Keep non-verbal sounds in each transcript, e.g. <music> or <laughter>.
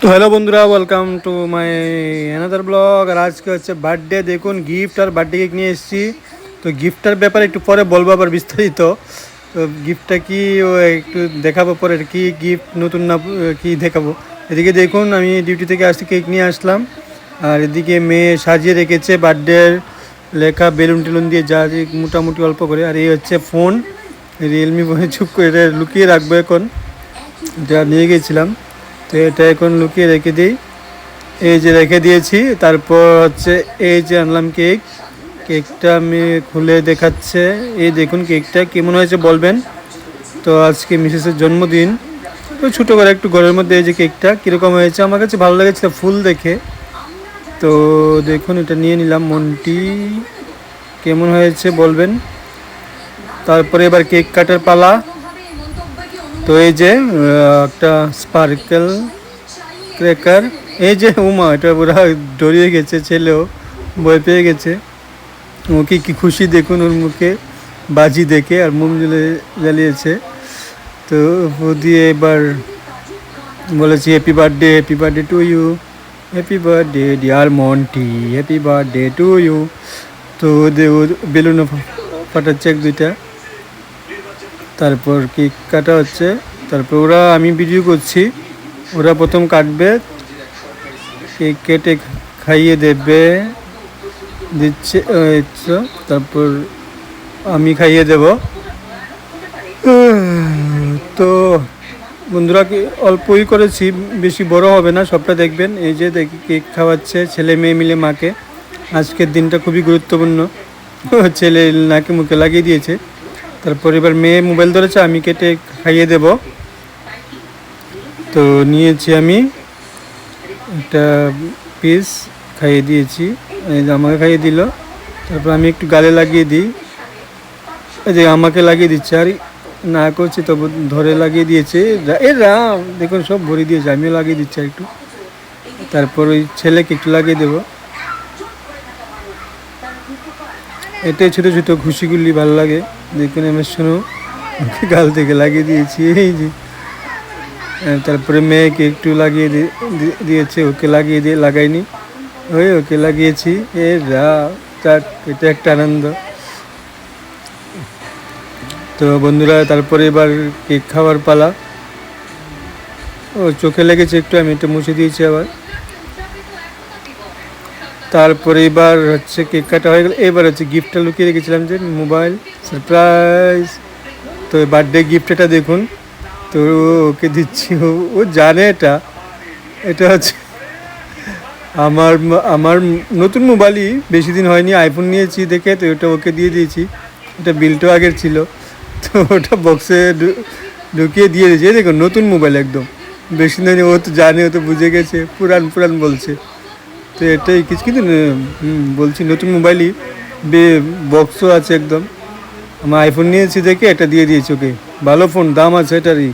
তো হ্যালো বন্ধুরা welcome to my another blog আর আজকে হচ্ছে বার্থডে দেখুন গিফট আর বার্থডে কেক নিয়ে এসেছি। তো গিফটটার ব্যাপারে একটু পরে বলব আবার বিস্তারিত। তো গিফটটা কি, ও একটু দেখাবো পরে, কি গিফট নতুন না, কি দেখাবো। এদিকে দেখুন, আমি ডিউটি থেকে আসছি কেক নিয়ে আসলাম। আর এদিকে মেয়ে সাজিয়ে রেখেছে বার্থডের লেখা, বেলুন টেলুন দিয়ে যা মোটামুটি অল্প করে। আর এই হচ্ছে ফোন রিয়েলমি ফোনে চুপ করে লুকিয়ে রাখব এখন। যা নিয়ে গেছিলাম। তো এটা এখন লুকিয়ে রেখে দিই। এই যে রেখে দিয়েছি, তারপর হচ্ছে এই যে আনলাম কেক। কেকটা আমি খুলে দেখাচ্ছে। এই দেখুন কেকটা কেমন হয়েছে বলবেন? তো আজকে মিসেসের জন্মদিন। তো ছোটো করে একটু ঘরের মধ্যে এই যে কেকটা কীরকম হয়েছে, আমার কাছে ভালো লেগেছে ফুল দেখে। তো দেখুন, এটা নিয়ে নিলাম মনটি। কেমন হয়েছে বলবেন? তারপরে এবার কেক কাটার পালা। তো এই যে একটা স্পার্কেল ক্র্যাকার এই যে উমা, এটা পুরা ডরিয়ে গেছে, ছেলেও ভয় পেয়ে গেছে। ওকে কি খুশি দেখুন ওর মুখে, বাজি দেখে আর মোম জ্বলে, জ্বালিয়েছে। তো ও দিয়ে এবার বলেছি happy birthday happy birthday to you happy birthday dear Monty happy birthday to you তো ওদের বেলুনও ফাটাচ্ছে এক দুইটা। তারপর কেক কাটা হচ্ছে। তারপর ওরা, আমি ভিডিও করছি। ওরা প্রথম কাটবে, কেক কেটে খাইয়ে দেবে, দিচ্ছে তারপর আমি খাইয়ে দেব। তো বন্ধুরা অল্পই করেছি, বেশি বড় হবে না, সবটা দেখবেন। এই যে দেখি, কেক খাওয়াচ্ছে ছেলে মেয়ে মিলে মাকে। আজকের দিনটা খুবই গুরুত্বপূর্ণ। <laughs> ছেলে নাকে মুখে লাগিয়ে দিয়েছে। তারপর এবার মেয়ে মোবাইল ধরেছে, আমি কেটে খাইয়ে দেব। তো নিয়েছি আমি একটা পিস খাইয়ে দিয়েছি। আমাকে খাইয়ে দিল। তারপর আমি একটু গালে লাগিয়ে দিই। এই যে আমাকে লাগিয়ে দিচ্ছে, আর না করছি তবু ধরে লাগিয়ে দিয়েছে। এ রাম, দেখুন সব ভরে দিয়েছে, আমিও লাগিয়ে দিচ্ছি একটু। তারপর ওই ছেলেকে একটু লাগিয়ে দেবো। এটাই ছোটো ছোটো খুশিগুলি ভালো লাগে। দেখুন আমার শোনো ওকে থেকে লাগিয়ে দিয়েছি, এই যে। তারপরে মেয়েকে একটু লাগিয়ে দিয়েছে, ওকে লাগিয়ে দিয়ে, লাগাইনি। ওই ওকে লাগিয়েছি, এ রা এটা একটা আনন্দ। তো বন্ধুরা, তারপরে এবার কেক খাওয়ার পালা। ও, চোখে লেগেছে একটু, আমি এটা মুছে দিয়েছি আবার। তারপরে এবার হচ্ছে কেক কাটা হয়ে গেল। এবার হচ্ছে গিফটটা লুকিয়ে রেখেছিলাম যে মোবাইল সারপ্রাইজ তো বার্থডে গিফটটা দেখুন। তো ওকে দিচ্ছি, ও জানে এটা। এটা হচ্ছে আমার আমার নতুন মোবাইলই বেশি দিন হয়নি আইফোন নিয়েছি দেখে, তো ওটা ওকে দিয়ে দিয়েছি। এটা বিলটাও আগের ছিল। তো ওটা বক্সে ঢুকিয়ে দিয়ে দিয়েছি। দেখুন, নতুন মোবাইল একদম। বেশি দিন ও তো জানে, ও তো বুঝে গেছে। পুরান পুরান বলছে। তো এটাই কিছু হুম, বলছি নতুন মোবাইলই বে বক্সও আছে একদম। আমার আইফোন নিয়েছি দেখে এটা দিয়ে দিয়েছি ওকে। ভালো ফোন দাম আছে এটারই।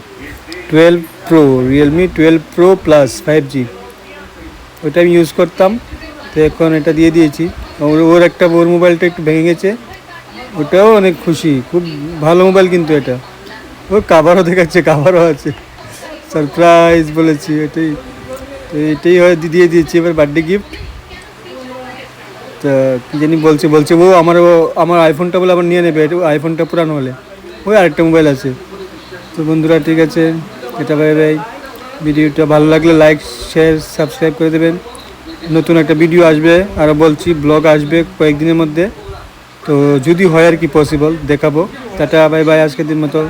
Twelve pro Realme twelve pro plus five G ওটা আমি ইউজ করতাম। তো এখন এটা দিয়ে দিয়েছি। ওর ওর একটা ওর মোবাইলটা একটু ভেঙে গেছে। ওটাও অনেক খুশি। খুব ভালো মোবাইল কিন্তু এটা। ওর কাভারও দেখাচ্ছে কাভারও আছে। সারপ্রাইজ বলেছি এটাই। তো এটাই হয় দিয়ে দিয়েছি এবার বার্থডে গিফট তা কি জানি বলছে বলছে ও আমার আমার আইফোনটা বলে আবার নিয়ে নেবে আইফোনটা পুরানো হলে। ওই আরেকটা মোবাইল আছে। তো বন্ধুরা, ঠিক আছে, এটা বাই বাই। ভিডিওটা ভালো লাগলে লাইক শেয়ার সাবস্ক্রাইব করে দেবেন। নতুন একটা ভিডিও আসবে আরও বলছি ব্লগ আসবে কয়েকদিনের মধ্যে। তো যদি হয় আর কি পসিবল দেখাবো। টাটা, বাই বাই, আজকের দিন মতো।